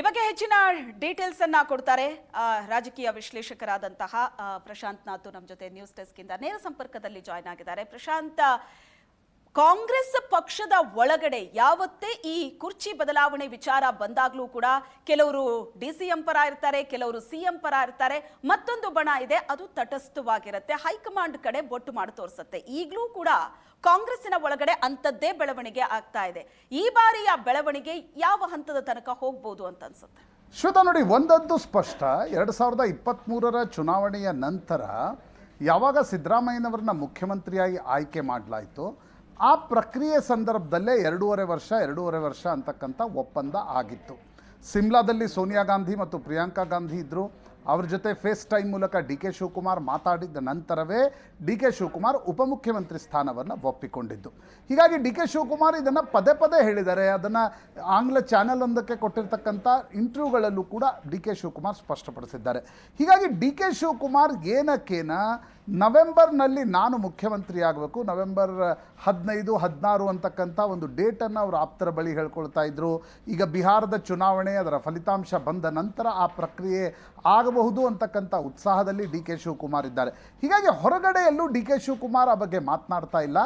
ಈ ಬಗ್ಗೆ ಹೆಚ್ಚಿನ ಡೀಟೇಲ್ಸ್ ಅನ್ನ ಕೊಡ್ತಾರೆ ರಾಜಕೀಯ ವಿಶ್ಲೇಷಕರಾದಂತಹ ಪ್ರಶಾಂತ್ ನಾಥು ನಮ್ಮ ಜೊತೆ ನ್ಯೂಸ್ ಡೆಸ್ಕ್ ಇಂದ ನೇರ ಸಂಪರ್ಕದಲ್ಲಿ ಜಾಯ್ನ್ ಆಗಿದ್ದಾರೆ. ಪ್ರಶಾಂತ್ ಕಾಂಗ್ರೆಸ್ ಪಕ್ಷದ ಒಳಗಡೆ ಯಾವತ್ತೇ ಈ ಕುರ್ಚಿ ಬದಲಾವಣೆ ವಿಚಾರ ಬಂದಾಗಲೂ ಕೂಡ ಕೆಲವರು ಡಿ ಸಿ ಎಂ ಪರ ಇರ್ತಾರೆ, ಕೆಲವರು ಸಿ ಎಂ ಪರ ಇರ್ತಾರೆ. ಮತ್ತೊಂದು ಬಣ ಇದೆ, ಅದು ತಟಸ್ಥವಾಗಿರುತ್ತೆ. ಹೈಕಮಾಂಡ್ ಕಡೆ ಬೊಟ್ಟು ಮಾಡಿ ತೋರಿಸುತ್ತೆ. ಈಗಲೂ ಕೂಡ ಕಾಂಗ್ರೆಸ್ಸಿನ ಒಳಗಡೆ ಅಂಥದ್ದೇ ಬೆಳವಣಿಗೆ ಆಗ್ತಾ ಇದೆ. ಈ ಬಾರಿಯ ಬೆಳವಣಿಗೆ ಯಾವ ಹಂತದ ತನಕ ಹೋಗ್ಬೋದು ಅಂತ ಅನ್ಸುತ್ತೆ? ಶ್ವೇತಾ, ನೋಡಿ, ಒಂದದ್ದು ಸ್ಪಷ್ಟ. ಎರಡು ಸಾವಿರದ ಇಪ್ಪತ್ತ್ಮೂರರ ಚುನಾವಣೆಯ ನಂತರ ಯಾವಾಗ ಸಿದ್ದರಾಮಯ್ಯನವರನ್ನ ಮುಖ್ಯಮಂತ್ರಿಯಾಗಿ ಆಯ್ಕೆ ಮಾಡಲಾಯಿತು ಆ ಪ್ರಕ್ರಿಯೆ ಸಂದರ್ಭದಲ್ಲೇ ಎರಡೂವರೆ ವರ್ಷ ಎರಡೂವರೆ ವರ್ಷ ಅಂತಕ್ಕಂಥ ಒಪ್ಪಂದ ಆಗಿತ್ತು. ಸಿಮ್ಲಾದಲ್ಲಿ ಸೋನಿಯಾ ಗಾಂಧಿ ಮತ್ತು ಪ್ರಿಯಾಂಕಾ ಗಾಂಧಿ ಇದ್ದರು ಅವ್ರ ಜೊತೆ ಫೇಸ್ ಟೈಮ್ ಮೂಲಕ ಡಿ ಕೆ ಶಿವಕುಮಾರ್ ಮಾತಾಡಿದ ನಂತರವೇ ಡಿ ಕೆ ಶಿವಕುಮಾರ್ ಉಪಮುಖ್ಯಮಂತ್ರಿ ಸ್ಥಾನವನ್ನು ಒಪ್ಪಿಕೊಂಡಿದ್ದು. ಹೀಗಾಗಿ ಡಿ ಕೆ ಶಿವಕುಮಾರ್ ಇದನ್ನು ಪದೇ ಪದೇ ಹೇಳಿದ್ದಾರೆ. ಅದನ್ನು ಆಂಗ್ಲ ಚಾನೆಲ್ ಒಂದಕ್ಕೆ ಕೊಟ್ಟಿರ್ತಕ್ಕಂಥ ಇಂಟರ್ವ್ಯೂಗಳಲ್ಲೂ ಕೂಡ ಡಿ ಕೆ ಶಿವಕುಮಾರ್ ಸ್ಪಷ್ಟಪಡಿಸಿದ್ದಾರೆ. ಹೀಗಾಗಿ ಡಿ ಕೆ ಶಿವಕುಮಾರ್ ಏನಕ್ಕೇನ ನವೆಂಬರ್ನಲ್ಲಿ ನಾನು ಮುಖ್ಯಮಂತ್ರಿ ಆಗಬೇಕು ನವೆಂಬರ್ ಹದಿನೈದು, ಹದಿನಾರು ಅಂತಕ್ಕಂಥ ಒಂದು ಡೇಟನ್ನು ಅವರು ಆಪ್ತರ ಬಳಿ ಹೇಳ್ಕೊಳ್ತಾ ಇದ್ದರು ಈಗ ಬಿಹಾರದ ಚುನಾವಣೆ, ಅದರ ಫಲಿತಾಂಶ ಬಂದ ನಂತರ ಆ ಪ್ರಕ್ರಿಯೆ ಆಗಬಹುದು ಅಂತಕ್ಕಂಥ ಉತ್ಸಾಹದಲ್ಲಿ ಡಿ ಕೆ ಶಿವಕುಮಾರ್ ಇದ್ದಾರೆ. ಹೀಗಾಗಿ ಹೊರಗಡೆಯಲ್ಲೂ ಡಿ ಕೆ ಶಿವಕುಮಾರ್ ಆ ಬಗ್ಗೆ ಮಾತನಾಡ್ತಾ ಇಲ್ಲ.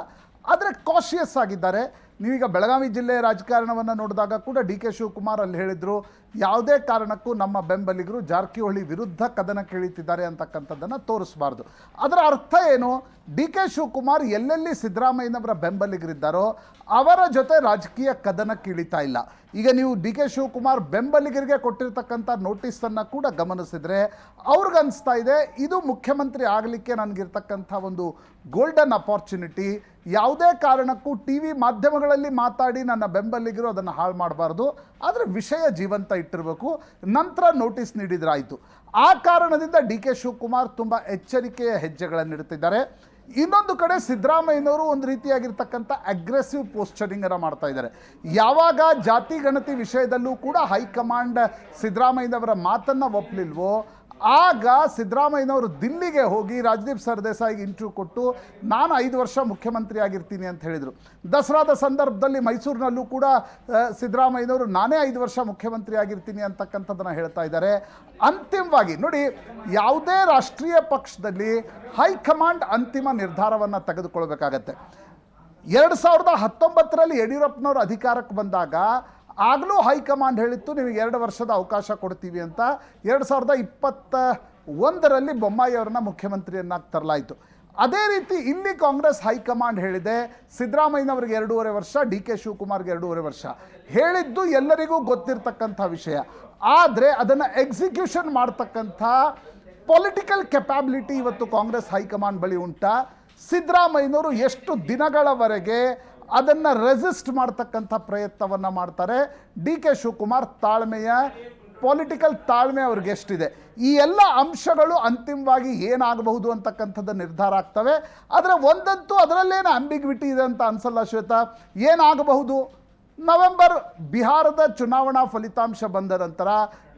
ಆದರೆ ಕಾಶಿಯಸ್ ಆಗಿದ್ದಾರೆ. ನೀವೀಗ ಬೆಳಗಾವಿ ಜಿಲ್ಲೆಯ ರಾಜಕಾರಣವನ್ನು ನೋಡಿದಾಗ ಕೂಡ ಡಿ ಕೆ ಶಿವಕುಮಾರ್ ಅಲ್ಲಿ ಹೇಳಿದರು, ಯಾವುದೇ ಕಾರಣಕ್ಕೂ ನಮ್ಮ ಬೆಂಬಲಿಗರು ಜಾರಕಿಹೊಳಿ ವಿರುದ್ಧ ಕದನ ಕೇಳುತ್ತಿದ್ದಾರೆ ಅಂತಕ್ಕಂಥದ್ದನ್ನು ತೋರಿಸಬಾರ್ದು. ಅದರ ಅರ್ಥ ಏನು? ಡಿ ಕೆ ಶಿವಕುಮಾರ್ ಎಲ್ಲೆಲ್ಲಿ ಸಿದ್ದರಾಮಯ್ಯನವರ ಬೆಂಬಲಿಗರಿದ್ದಾರೋ ಅವರ ಜೊತೆ ರಾಜಕೀಯ ಕದನ ಕೀಳಿತಾ ಇಲ್ಲ. ಈಗ ನೀವು ಡಿ ಕೆ ಶಿವಕುಮಾರ್ ಬೆಂಬಲಿಗರಿಗೆ ಕೊಟ್ಟಿರ್ತಕ್ಕಂಥ ನೋಟಿಸನ್ನು ಕೂಡ ಗಮನಿಸಿದರೆ ಅವ್ರಿಗನ್ನಿಸ್ತಾ ಇದೆ, ಇದು ಮುಖ್ಯಮಂತ್ರಿ ಆಗಲಿಕ್ಕೆ ನನಗಿರ್ತಕ್ಕಂಥ ಒಂದು ಗೋಲ್ಡನ್ ಅಪಾರ್ಚುನಿಟಿ ಯಾವುದೇ ಕಾರಣಕ್ಕೂ ಟಿ ವಿ ಮಾಧ್ಯಮಗಳಲ್ಲಿ ಮಾತಾಡಿ ನನ್ನ ಬೆಂಬಲಿಗರು ಅದನ್ನು ಹಾಳು ಮಾಡಬಾರ್ದು. ಆದರೆ ವಿಷಯ ಜೀವಂತ ಇಟ್ಟಿರಬೇಕು. ನಂತರ ನೋಟಿಸ್ ನೀಡಿದ್ರಾಯಿತು. ಆ ಕಾರಣದಿಂದ ಡಿ ಕೆ ಶಿವಕುಮಾರ್ ತುಂಬ ಎಚ್ಚರಿಕೆಯ ಹೆಜ್ಜೆಗಳನ್ನು ಇಡ್ತಿದ್ದಾರೆ. ಇನ್ನೊಂದು ಕಡೆ ಸಿದ್ದರಾಮಯ್ಯನವರು ಒಂದು ರೀತಿಯಾಗಿರ್ತಕ್ಕಂಥ ಅಗ್ರೆಸಿವ್ ಪೋಸ್ಚರಿಂಗನ್ನು ಮಾಡ್ತಾ ಇದ್ದಾರೆ. ಯಾವಾಗ ಜಾತಿ ಗಣತಿ ವಿಷಯದಲ್ಲೂ ಕೂಡ ಹೈಕಮಾಂಡ್ ಸಿದ್ದರಾಮಯ್ಯನವರ ಮಾತನ್ನು ಒಪ್ಪಲಿಲ್ವೋ ಆಗ ಸಿದ್ದರಾಮಯ್ಯನವರು ದಿಲ್ಲಿಗೆ ಹೋಗಿ ರಾಜದೀಪ್ ಸರ್ದೇಸಾಯಿಗೆ ಇಂಟರ್ವ್ಯೂ ಕೊಟ್ಟು, ನಾನು ಐದು ವರ್ಷ ಮುಖ್ಯಮಂತ್ರಿ ಆಗಿರ್ತೀನಿ ಅಂತ ಹೇಳಿದರು. ದಸರಾದ ಸಂದರ್ಭದಲ್ಲಿ ಮೈಸೂರಿನಲ್ಲೂ ಕೂಡ ಸಿದ್ದರಾಮಯ್ಯನವರು, ನಾನೇ ಐದು ವರ್ಷ ಮುಖ್ಯಮಂತ್ರಿ ಆಗಿರ್ತೀನಿ ಅಂತಕ್ಕಂಥದ್ದನ್ನು ಹೇಳ್ತಾ ಇದ್ದಾರೆ. ಅಂತಿಮವಾಗಿ, ನೋಡಿ, ಯಾವುದೇ ರಾಷ್ಟ್ರೀಯ ಪಕ್ಷದಲ್ಲಿ ಹೈಕಮಾಂಡ್ ಅಂತಿಮ ನಿರ್ಧಾರವನ್ನು ತೆಗೆದುಕೊಳ್ಬೇಕಾಗತ್ತೆ. ಎರಡು ಸಾವಿರದ ಹತ್ತೊಂಬತ್ತರಲ್ಲಿ ಯಡಿಯೂರಪ್ಪನವರು ಅಧಿಕಾರಕ್ಕೆ ಬಂದಾಗ ಆಗಲೂ ಹೈಕಮಾಂಡ್ ಹೇಳಿತ್ತು, ನಿಮಗೆ ಎರಡು ವರ್ಷದ ಅವಕಾಶ ಕೊಡ್ತೀವಿ ಅಂತ. ಎರಡು ಸಾವಿರದ ಇಪ್ಪತ್ತ ಒಂದರಲ್ಲಿ ಬೊಮ್ಮಾಯಿ ಅವರನ್ನ ಮುಖ್ಯಮಂತ್ರಿಯನ್ನಾಗಿ ತರಲಾಯಿತು. ಅದೇ ರೀತಿ ಇಲ್ಲಿ ಕಾಂಗ್ರೆಸ್ ಹೈಕಮಾಂಡ್ ಹೇಳಿದೆ, ಸಿದ್ದರಾಮಯ್ಯನವರಿಗೆ ಎರಡೂವರೆ ವರ್ಷ, ಡಿ ಕೆ ಶಿವಕುಮಾರ್ಗೆ ಎರಡೂವರೆ ವರ್ಷ. ಹೇಳಿದ್ದು ಎಲ್ಲರಿಗೂ ಗೊತ್ತಿರತಕ್ಕಂಥ ವಿಷಯ. ಆದರೆ ಅದನ್ನು ಎಕ್ಸಿಕ್ಯೂಷನ್ ಮಾಡ್ತಕ್ಕಂಥ ಪೊಲಿಟಿಕಲ್ ಕೆಪಾಬಿಲಿಟಿ ಇವತ್ತು ಕಾಂಗ್ರೆಸ್ ಹೈಕಮಾಂಡ್ ಬಳಿ ಉಂಟಾ. ಸಿದ್ದರಾಮಯ್ಯನವರು ಎಷ್ಟು ದಿನಗಳವರೆಗೆ ಅದನ್ನು ರೆಸಿಸ್ಟ್ ಮಾಡ್ತಕ್ಕಂಥ ಪ್ರಯತ್ನವನ್ನು ಮಾಡ್ತಾರೆ. ಡಿ ಕೆ ಶಿವಕುಮಾರ್ ತಾಳ್ಮೆಯ ಪೊಲಿಟಿಕಲ್ ತಾಳ್ಮೆ ಅವ್ರಿಗೆ ಎಷ್ಟಿದೆ. ಈ ಎಲ್ಲ ಅಂಶಗಳು ಅಂತಿಮವಾಗಿ ಏನಾಗಬಹುದು ಅಂತಕ್ಕಂಥದ್ದು ನಿರ್ಧಾರ ಆಗ್ತವೆ. ಆದರೆ ಒಂದಂತೂ ಅದರಲ್ಲೇನು ಅಂಬಿಗ್ವಿಟಿ ಇದೆ ಅಂತ ಅನ್ಸಲ್ಲ ಶ್ವೇತಾ? ಏನಾಗಬಹುದು? ನವೆಂಬರ್ ಬಿಹಾರದ ಚುನಾವಣಾ ಫಲಿತಾಂಶ ಬಂದ ನಂತರ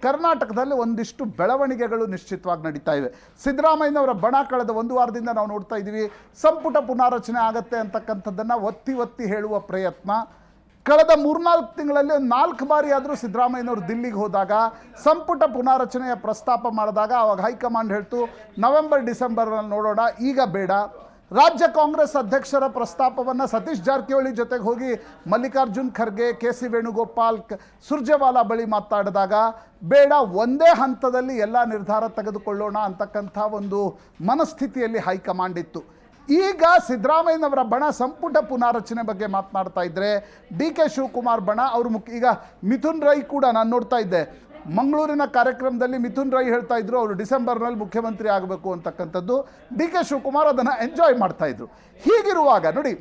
ಕರ್ನಾಟಕದಲ್ಲಿ ಒಂದಿಷ್ಟು ಬೆಳವಣಿಗೆಗಳು ನಿಶ್ಚಿತವಾಗಿ ನಡೀತಾ ಇವೆ. ಸಿದ್ದರಾಮಯ್ಯನವರ ಬಣ ಕಳೆದ ಒಂದು ವಾರದಿಂದ ನಾವು ನೋಡ್ತಾ ಇದ್ದೀವಿ. ಸಂಪುಟ ಪುನಾರಚನೆ ಆಗತ್ತೆ ಅಂತಕ್ಕಂಥದ್ದನ್ನು ಒತ್ತಿ ಒತ್ತಿ ಹೇಳುವ ಪ್ರಯತ್ನ. ಕಳೆದ ಮೂರ್ನಾಲ್ಕು ತಿಂಗಳಲ್ಲಿ ಒಂದು ನಾಲ್ಕು ಬಾರಿ ಆದರೂ ಸಿದ್ದರಾಮಯ್ಯನವರು ದಿಲ್ಲಿಗೆ ಹೋದಾಗ, ಸಂಪುಟ ಪುನಾರಚನೆಯ ಪ್ರಸ್ತಾಪ ಮಾಡಿದಾಗ ಅವಾಗ ಹೈಕಮಾಂಡ್ ಹೇಳ್ತು, ನವೆಂಬರ್ ಡಿಸೆಂಬರ್ನಲ್ಲಿ ನೋಡೋಣ, ಈಗ ಬೇಡ. ರಾಜ್ಯ ಕಾಂಗ್ರೆಸ್ ಅಧ್ಯಕ್ಷರ ಪ್ರಸ್ತಾಪವನ್ನು ಸತೀಶ್ ಜಾರಕಿಹೊಳಿ ಜೊತೆಗೆ ಹೋಗಿ ಮಲ್ಲಿಕಾರ್ಜುನ್ ಖರ್ಗೆ ಕೆ ಸಿ ವೇಣುಗೋಪಾಲ್ ಸುರ್ಜೆವಾಲಾ ಬಳಿ ಮಾತಾಡಿದಾಗ, ಬೇಡ, ಒಂದೇ ಹಂತದಲ್ಲಿ ಎಲ್ಲ ನಿರ್ಧಾರ ತೆಗೆದುಕೊಳ್ಳೋಣ ಅಂತಕ್ಕಂಥ ಒಂದು ಮನಸ್ಥಿತಿಯಲ್ಲಿ ಹೈಕಮಾಂಡ್ ಇತ್ತು. ಈಗ ಸಿದ್ದರಾಮಯ್ಯನವರ ಬಣ ಸಂಪುಟ ಪುನಾರಚನೆ ಬಗ್ಗೆ ಮಾತನಾಡ್ತಾ ಇದ್ರೆ ಡಿ ಕೆ ಶಿವಕುಮಾರ್ ಬಣ, ಅವರು ಮುಖ್ಯ, ಈಗ ಮಿಥುನ್ ರೈ ಕೂಡ ನಾನು ನೋಡ್ತಾ ಇದ್ದೆ. ಮಂಗಳೂರಿನ ಕಾರ್ಯಕ್ರಮದಲ್ಲಿ ಮಿಥುನ್ ರೈ ಹೇಳ್ತಾ ಇದ್ರು, ಅವರು ಡಿಸೆಂಬರ್ನಲ್ಲಿ ಮುಖ್ಯಮಂತ್ರಿ ಆಗಬೇಕು ಅಂತಕ್ಕಂಥದ್ದು. ಡಿ ಕೆ ಶಿವಕುಮಾರ್ ಅದನ್ನು ಎಂಜಾಯ್ ಮಾಡ್ತಾ ಇದ್ರು. ಹೀಗಿರುವಾಗ ನೋಡಿ,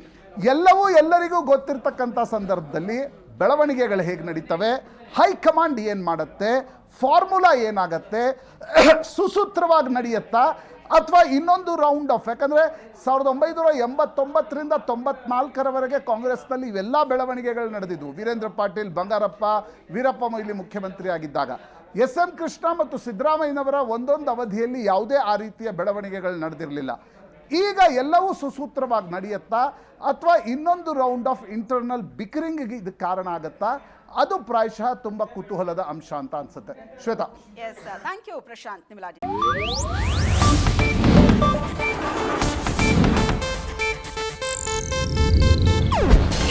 ಎಲ್ಲವೂ ಎಲ್ಲರಿಗೂ ಗೊತ್ತಿರ್ತಕ್ಕಂಥ ಸಂದರ್ಭದಲ್ಲಿ ಬೆಳವಣಿಗೆಗಳು ಹೇಗೆ ನಡೀತವೆ, ಹೈಕಮಾಂಡ್ ಏನು ಮಾಡುತ್ತೆ, ಫಾರ್ಮುಲಾ ಏನಾಗತ್ತೆ, ಸುಸೂತ್ರವಾಗಿ ನಡೆಯುತ್ತಾ ಅಥವಾ ಇನ್ನೊಂದು ರೌಂಡ್ ಆಫ್ ಯಾಕಂದರೆ ಸಾವಿರದ ಒಂಬೈನೂರ ಎಂಬತ್ತೊಂಬತ್ತರಿಂದ ತೊಂಬತ್ನಾಲ್ಕರವರೆಗೆ ಕಾಂಗ್ರೆಸ್ನಲ್ಲಿ ಇವೆಲ್ಲ ಬೆಳವಣಿಗೆಗಳು ನಡೆದಿದ್ವು. ವೀರೇಂದ್ರ ಪಾಟೀಲ್, ಬಂಗಾರಪ್ಪ, ವೀರಪ್ಪ ಮೊಯ್ಲಿ ಮುಖ್ಯಮಂತ್ರಿ ಆಗಿದ್ದಾಗ. ಎಸ್ ಎಂ ಕೃಷ್ಣ ಮತ್ತು ಸಿದ್ದರಾಮಯ್ಯನವರ ಒಂದೊಂದು ಅವಧಿಯಲ್ಲಿ ಯಾವುದೇ ಆ ರೀತಿಯ ಬೆಳವಣಿಗೆಗಳು ನಡೆದಿರಲಿಲ್ಲ. ಈಗ ಎಲ್ಲವೂ ಸುಸೂತ್ರವಾಗಿ ನಡೆಯುತ್ತಾ, ಅಥವಾ ಇನ್ನೊಂದು ರೌಂಡ್ ಆಫ್ ಇಂಟರ್ನಲ್ ಬಿಕರಿಂಗ್ಗೆ ಇದಕ್ಕೆ ಕಾರಣ ಆಗುತ್ತಾ, ಅದು ಪ್ರಾಯಶಃ ತುಂಬ ಕುತೂಹಲದ ಅಂಶ ಅಂತ ಅನ್ಸುತ್ತೆ. ಶ್ವೇತಾ. Thank you Prashanth ನಿಮಲಾಜಿ